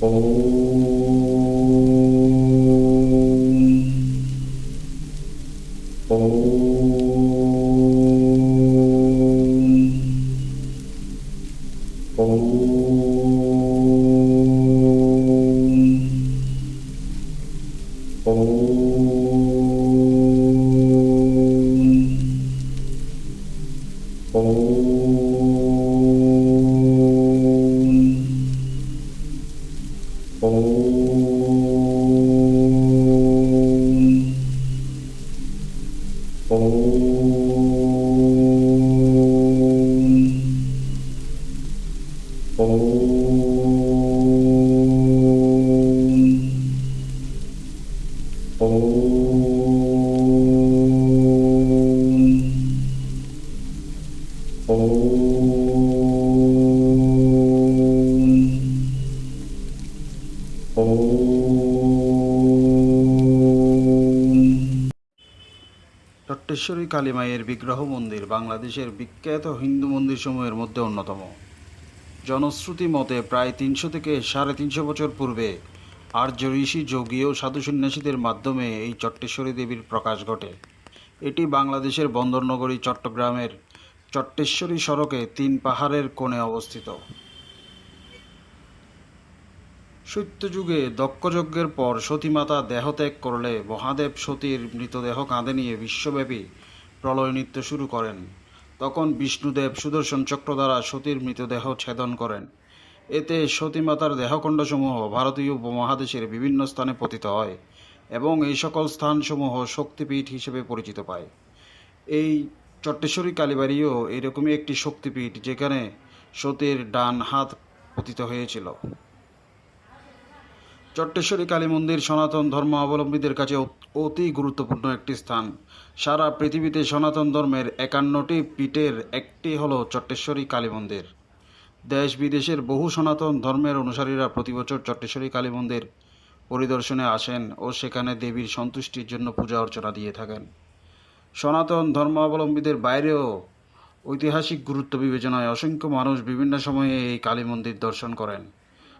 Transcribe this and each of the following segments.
Oh. টট্টেশ্বরী কালীমায়ের বিগ্রহ মন্দির বাংলাদেশের বিখ্যাত হিন্দু মন্দিরসমূহের মধ্যে অন্যতম। জনশ্রুতি মতে প্রায় তিনশো থেকে সাড়ে তিনশো বছর পূর্বে আর্য ঋষি যোগী ও সাধু সন্ন্যাসীদের মাধ্যমে এই চট্টেশ্বরী দেবীর প্রকাশ ঘটে। এটি বাংলাদেশের বন্দরনগরী চট্টগ্রামের চট্টেশ্বরী সড়কে তিন পাহাড়ের কোণে অবস্থিত। সত্যযুগে দক্ষযজ্ঞের পর সতীমাতা দেহত্যাগ করলে মহাদেব সতীর মৃতদেহ কাঁধে নিয়ে বিশ্বব্যাপী প্রলয় নৃত্য শুরু করেন। তখন বিষ্ণুদেব সুদর্শন চক্র দ্বারা সতীর মৃতদেহ ছেদন করেন। এতে সতীমাতার দেহখণ্ডসমূহ ভারতীয় উপমহাদেশের বিভিন্ন স্থানে পতিত হয় এবং এই সকল স্থানসমূহ শক্তিপীঠ হিসেবে পরিচিত পায়। এই চট্টেশ্বরী কালীবাড়িও এরকমই একটি শক্তিপীঠ যেখানে সতীর ডান হাত পতিত হয়েছিল। চট্টেশ্বরী কালী মন্দির সনাতন ধর্ম অবলম্বীদের কাছে অতি গুরুত্বপূর্ণ একটি স্থান। সারা পৃথিবীতে সনাতন ধর্মের একান্নটি পীঠের একটি হল চট্টেশ্বরী কালী মন্দির দেশ বিদেশের বহু সনাতন ধর্মের অনুসারীরা প্রতি বছর চট্টেশ্বরী কালী মন্দির পরিদর্শনে আসেন ও সেখানে দেবীর সন্তুষ্টির জন্য পূজা অর্চনা দিয়ে থাকেন। সনাতন ধর্মাবলম্বীদের বাইরেও ঐতিহাসিক গুরুত্ব বিবেচনায় অসংখ্য মানুষ বিভিন্ন সময়ে এই কালী মন্দির দর্শন করেন।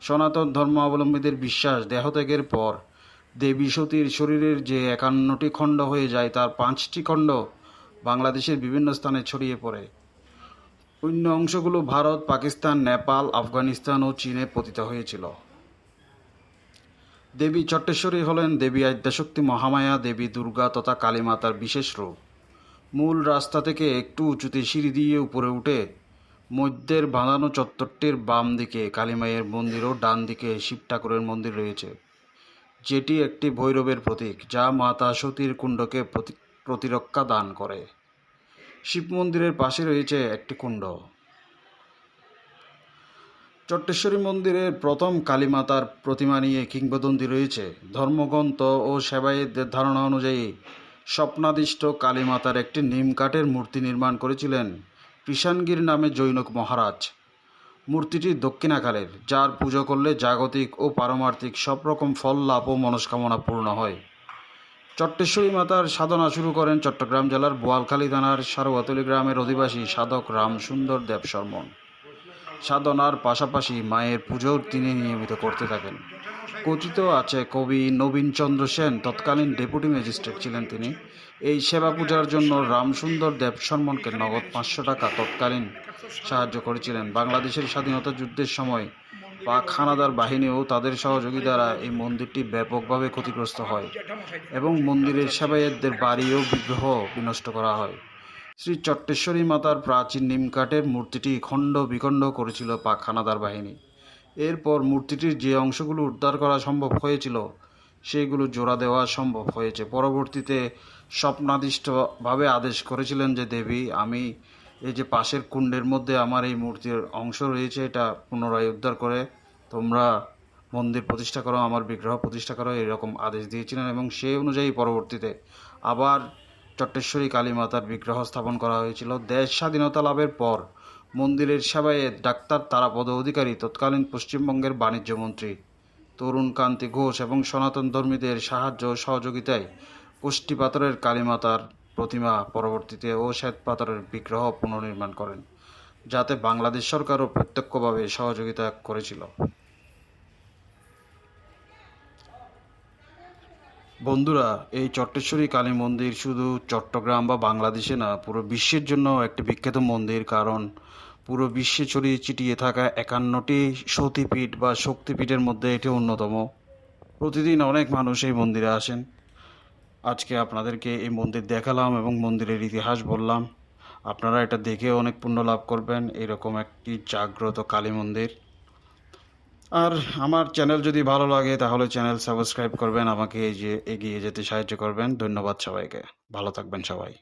সনাতন ধর্মাবলম্বীদের বিশ্বাস দেহত্যাগের পর দেবী সতীর শরীরের যে একান্নটি খণ্ড হয়ে যায়, তার পাঁচটি খণ্ড বাংলাদেশের বিভিন্ন স্থানে ছড়িয়ে পড়ে। অন্য অংশগুলো ভারত, পাকিস্তান, নেপাল, আফগানিস্তান ও চীনে পতিত হয়েছিল। দেবী চট্টেশ্বরী হলেন দেবী আদ্যাশক্তি মহামায়া, দেবী দুর্গা তথা কালী মাতার বিশেষ রূপ। মূল রাস্তা থেকে একটু উঁচুতে সিঁড়ি দিয়ে উপরে উঠে মধ্যের বাঁধানো চত্বরটির বাম দিকে কালীমায়ের মন্দির ও ডান দিকে শিব ঠাকুরের মন্দির রয়েছে, যেটি একটি ভৈরবের প্রতীক, যা মাতা সতীর কুণ্ডকে প্রতি- প্রতিরক্ষা দান করে। শিব মন্দিরের পাশে রয়েছে একটি কুণ্ড। চট্টেশ্বরী মন্দিরের প্রথম কালীমাতার প্রতিমা নিয়ে কিংবদন্তি রয়েছে। ধর্মগ্রন্থ ও সেবায়েতদের ধারণা অনুযায়ী স্বপ্নাদিষ্ট কালীমাতার একটি নিমকাঠের মূর্তি নির্মাণ করেছিলেন কৃষাণগির নামে জৈনক মহারাজ। মূর্তিটি দক্ষিণাকালের, যার পুজো করলে জাগতিক ও পারমার্থিক সব রকম ফল, লাভ ও মনস্কামনা পূর্ণ হয়। চট্টেশ্বরী মাতার সাধনা শুরু করেন চট্টগ্রাম জেলার বোয়ালখালী থানার সারোয়াতলি গ্রামের অধিবাসী সাধক রামসুন্দর দেব শর্মন সাধনার পাশাপাশি মায়ের পুজোও তিনি নিয়মিত করতে থাকেন। কথিত আছে, কবি নবীনচন্দ্র সেন তৎকালীন ডেপুটি ম্যাজিস্ট্রেট ছিলেন তিনি। এই সেবা পূজার জন্য রামসুন্দর দেব শর্মনকে নগদ পাঁচশো টাকা তৎকালীন সাহায্য করেছিলেন। বাংলাদেশের স্বাধীনতা যুদ্ধের সময় পাক হানাদার বাহিনী ও তাদের সহযোগী দ্বারা এই মন্দিরটি ব্যাপকভাবে ক্ষতিগ্রস্ত হয় এবং মন্দিরের সেবায়েতদের বাড়ি ও বিগ্রহ বিনষ্ট করা হয়। শ্রী চট্টেশ্বরী মাতার প্রাচীন নিমকাঠের মূর্তিটি খণ্ড বিখণ্ড করেছিল পাক হানাদার বাহিনী। এরপর মূর্তিটির যে অংশগুলো উদ্ধার করা সম্ভব হয়েছিল, সেগুলো জোড়া দেওয়া সম্ভব হয়েছে। পরবর্তীতে স্বপ্নাদিষ্টভাবে আদেশ করেছিলেন যে, দেবী, আমি এই যে পাশের কুণ্ডের মধ্যে আমার এই মূর্তির অংশ রয়েছে, এটা পুনরায় উদ্ধার করে তোমরা মন্দির প্রতিষ্ঠা করো, আমার বিগ্রহ প্রতিষ্ঠা করো, এরকম আদেশ দিয়েছিলেন এবং সেই অনুযায়ী পরবর্তীতে আবার চট্টেশ্বরী কালী মাতার বিগ্রহ স্থাপন করা হয়েছিল। দেশ স্বাধীনতা লাভের পর মন্দিরের সেবায় ডাক্তার তারাপদ অধিকারী তৎকালীন পশ্চিমবঙ্গের বাণিজ্যমন্ত্রী তরুণ কান্তি ঘোষ এবং সনাতন ধর্মীদের সাহায্য ও সহযোগিতায় কুষ্টি পাথরের কালীমাতার প্রতিমা পরবর্তীতে ও শ্বেত পাথরের বিগ্রহ পুনর্নির্মাণ করেন, যাতে বাংলাদেশ সরকারও প্রত্যক্ষভাবে সহযোগিতা করেছিল। বন্ধুরা, এই চট্টেশ্বরী কালী মন্দির শুধু চট্টগ্রাম বা বাংলাদেশে না, পুরো বিশ্বের জন্য একটি বিখ্যাত মন্দির, কারণ পুরো বিশ্বে ছড়িয়ে ছিটিয়ে থাকা একান্নটি সতীপীঠ বা শক্তিপীঠের মধ্যে এটি অন্যতম। প্রতিদিন অনেক মানুষ এই মন্দিরে আসেন। আজকে আপনাদেরকে এই মন্দির দেখালাম এবং মন্দিরের ইতিহাস বললাম। আপনারা এটা দেখে অনেক পুণ্য লাভ করবেন। এরকম একটি জাগ্রত কালী মন্দির। আর আমার চ্যানেল যদি ভালো লাগে, তাহলে চ্যানেল সাবস্ক্রাইব করবেন। আমাকে এই যে এগিয়ে যেতে সাহায্য করবেন। ধন্যবাদ সবাইকে। ভালো থাকবেন সবাই।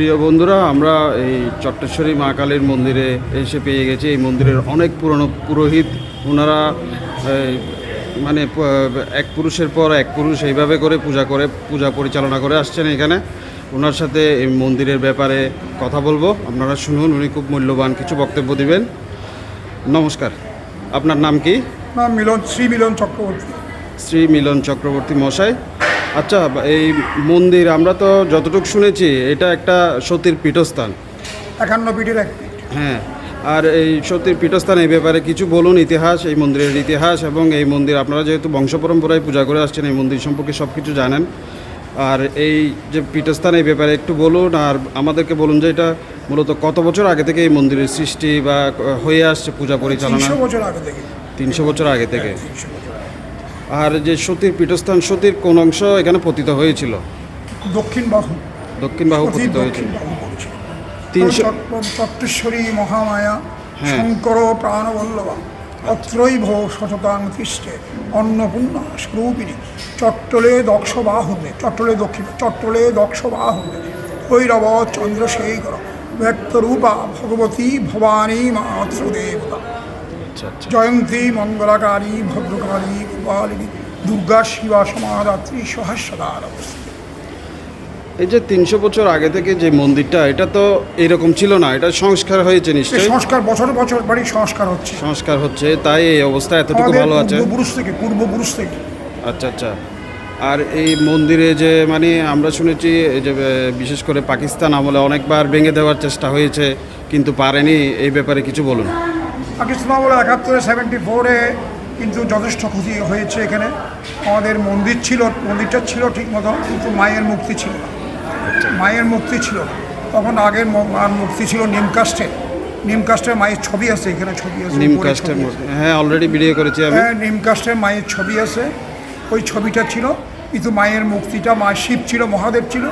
প্রিয় বন্ধুরা আমরা এই চট্টেশ্বরী মা কালীর মন্দিরে এসে পেয়ে গেছি। এই মন্দিরের অনেক পুরনো পুরোহিত ওনারা মানে এক পুরুষের পর এক পুরুষ এইভাবে করে পূজা করে পূজা পরিচালনা করে আসছেন এখানে। ওনার সাথে এই মন্দিরের ব্যাপারে কথা বলব। আপনারা শুনুন উনি খুব মূল্যবান কিছু বক্তব্য দিবেন। নমস্কার। আপনার নাম কি? নাম মিলন শ্রী মিলন চক্রবর্তী। শ্রী মিলন চক্রবর্তী মশাই। আচ্ছা এই মন্দির আমরা তো যতটুকু শুনেছি এটা একটা সতীর পীঠস্থান। একান্ন পিঠের এক হ্যাঁ আর এই সতীর পীঠস্থান এই ব্যাপারে কিছু বলুন ইতিহাস এই মন্দিরের ইতিহাস এবং এই মন্দির আপনারা যেহেতু বংশ পরম্পরায় পূজা করে আসছেন এই মন্দির সম্পর্কে সব কিছু জানেন। আর এই যে পীঠস্থান এই ব্যাপারে একটু বলুন আর আমাদেরকে বলুন যে এটা মূলত কত বছর আগে থেকে এই মন্দিরের সৃষ্টি বা হয়ে আসছে পূজা পরিচালনা? তিনশো বছর আগে থেকে। তিনশো বছর আগে থেকে। আর যে সতীর পীঠস্থান সতীর কোন অংশ এখানে পতিত হয়েছিল। দক্ষিণ বাহু। দক্ষিণ বাহু পতিত হয়েছিল। তিনশো চট্টেশ্বরী মহামায়া হ্যাঁ। শঙ্কর প্রাণবল্লভা অত্রৈভ শততাং খ্রিস্টে অন্নপূর্ণা স্বরূপিণী চট্টলে দক্ষ বাহুবে চট্টলে দক্ষিণ চট্টলে দক্ষ বাহুবে ভৈরব চন্দ্রশেখর ব্যক্তরূপা ভগবতী ভবানী মাতৃদেবতা। আচ্ছা আচ্ছা। জয়ন্তী মঙ্গলাকারী ভদ্রকারী কপালিনী দুর্গা শিবা সমাদাত্রী সহস্রদার অবস্থিত। এই যে তিনশো বছর আগে থেকে যে মন্দিরটা এটা তো এরকম ছিল না এটা সংস্কার হয়েছে নিশ্চয়ই? সংস্কার বছর বছর বাড়ি সংস্কার হচ্ছে। সংস্কার হচ্ছে তাই এই অবস্থা এতটুকু ভালো আছে? পূর্বপুরুষ থেকে পূর্বপুরুষ থেকে। আচ্ছা আচ্ছা। আর এই মন্দিরে যে মানে আমরা শুনেছি যে বিশেষ করে পাকিস্তান আমলে অনেকবার ভেঙে দেওয়ার চেষ্টা হয়েছে কিন্তু পারেনি এই ব্যাপারে কিছু বলুন। পাকিস্তান আমলে একাত্তরে সেভেন্টি ফোরে কিন্তু যথেষ্ট ক্ষতি হয়েছে এখানে। আমাদের মন্দির ছিল মন্দিরটা ছিল ঠিক মতো কিন্তু মায়ের মুক্তি ছিল না। মায়ের মুক্তি ছিল তখন আগের মার মুক্তি ছিল নিমকাস্টে নিমকাস্টের মায়ের ছবি আছে এখানে ছবি আছে নিম উপরে কাস্টের ছবি আছে। মধ্যে হ্যাঁ অলরেডি ভিডিও করেছি আমি। হ্যাঁ নিমকাস্টের মায়ের ছবি আছে ওই ছবিটা ছিল। কিন্তু মায়ের মুক্তিটা মা শিব ছিল মহাদেব ছিল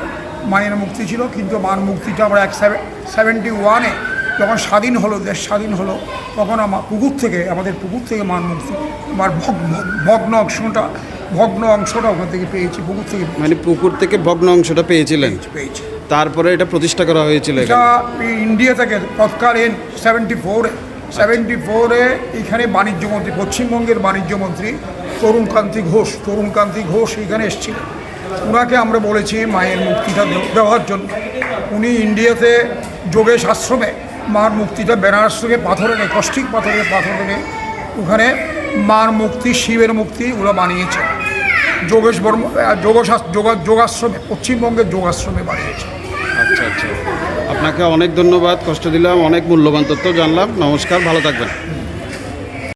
মায়ের মুক্তি ছিল কিন্তু মার মুক্তিটা আমরা এক সেভেন সেভেন্টি ওয়ানে যখন স্বাধীন হলো দেশ স্বাধীন হলো তখন আমার পুকুর থেকে আমাদের পুকুর থেকে মার মুক্তি মার ভগ- ভগ- ভগ্ন অংশটা ভগ্ন অংশটা ওখান থেকে পেয়েছি পুকুর থেকে মানে পুকুর থেকে ভগ্ন অংশটা পেয়েছিলেন? পেয়েছি তারপরে এটা প্রতিষ্ঠা করা হয়েছিল এটা ইন্ডিয়া থেকে তৎকালীন সেভেন্টি ফোরে সেভেন্টি ফোরে এখানে বাণিজ্যমন্ত্রী পশ্চিমবঙ্গের বাণিজ্যমন্ত্রী তরুণকান্তি ঘোষ তরুণকান্তি ঘোষ এখানে এসেছিলেন ওনাকে আমরা বলেছি মায়ের মুক্তিটা দেওয়ার জন্য। উনি ইন্ডিয়াতে যোগেশ আশ্রমে মার মুক্তিটা বেনারস থেকে পাথর এনে কষ্টিক পাথরে পাথর এনে ওখানে মার মুক্তি, শিবের মুক্তি ওগুলো বানিয়েছে। যোগেশ বর্মা বর্ম যোগ, যোগাশ্রমে পশ্চিমবঙ্গের যোগাশ্রমে বানিয়েছে। আচ্ছা আচ্ছা। আপনাকে অনেক ধন্যবাদ, কষ্ট দিলাম, অনেক মূল্যবান তথ্য জানলাম। নমস্কার, ভালো থাকবেন।